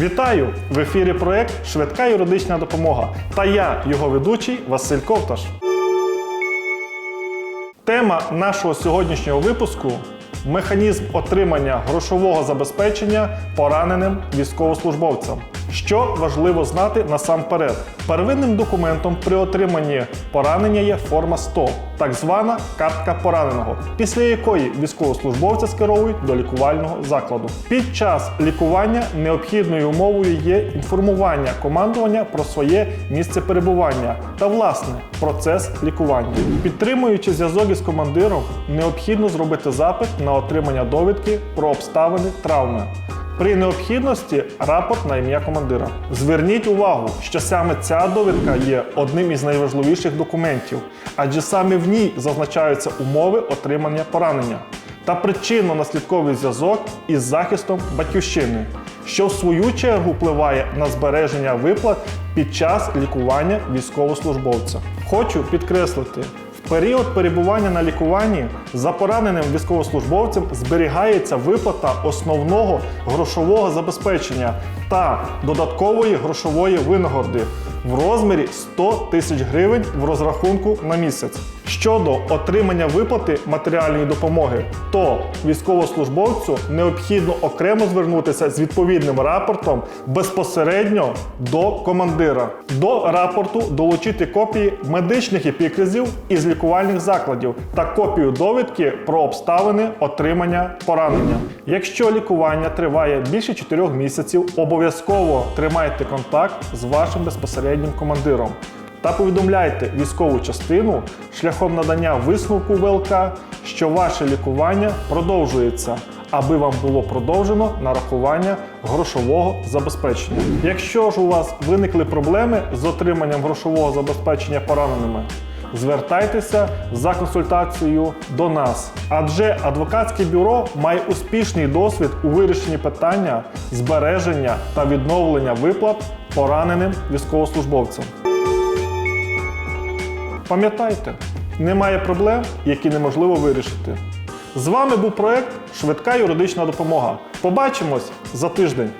Вітаю! В ефірі проект Швидка юридична допомога. Та я, його ведучий Василь Ковташ. Тема нашого сьогоднішнього випуску механізм отримання грошового забезпечення пораненим військовослужбовцям. Що важливо знати насамперед? Первинним документом при отриманні поранення є форма 100, так звана картка пораненого, після якої військовослужбовця скеровують до лікувального закладу. Під час лікування необхідною умовою є інформування командування про своє місце перебування та власне процес лікування. Підтримуючи зв'язок із командиром, необхідно зробити запит на отримання довідки про обставини травми. При необхідності рапорт на ім'я командира. Зверніть увагу, що саме ця довідка є одним із найважливіших документів, адже саме в ній зазначаються умови отримання поранення та причинно-наслідковий зв'язок із захистом батьківщини, що в свою чергу впливає на збереження виплат під час лікування військовослужбовця. Хочу підкреслити. В період перебування на лікуванні за пораненим військовослужбовцем зберігається виплата основного грошового забезпечення та додаткової грошової винагороди в розмірі 100 тисяч гривень в розрахунку на місяць. Щодо отримання виплати матеріальної допомоги, то військовослужбовцю необхідно окремо звернутися з відповідним рапортом безпосередньо до командира. До рапорту долучити копії медичних епікризів із лікувальних закладів та копію довідки про обставини отримання поранення. Якщо лікування триває більше 4 місяців, обов'язково тримайте контакт з вашим безпосереднім командиром та повідомляйте військову частину шляхом надання висновку ВЛК, що ваше лікування продовжується, аби вам було продовжено нарахування грошового забезпечення. Якщо ж у вас виникли проблеми з отриманням грошового забезпечення пораненими, звертайтеся за консультацією до нас, адже адвокатське бюро має успішний досвід у вирішенні питання збереження та відновлення виплат пораненим військовослужбовцям. Пам'ятайте, немає проблем, які неможливо вирішити. З вами був проект Швидка юридична допомога. Побачимось за тиждень.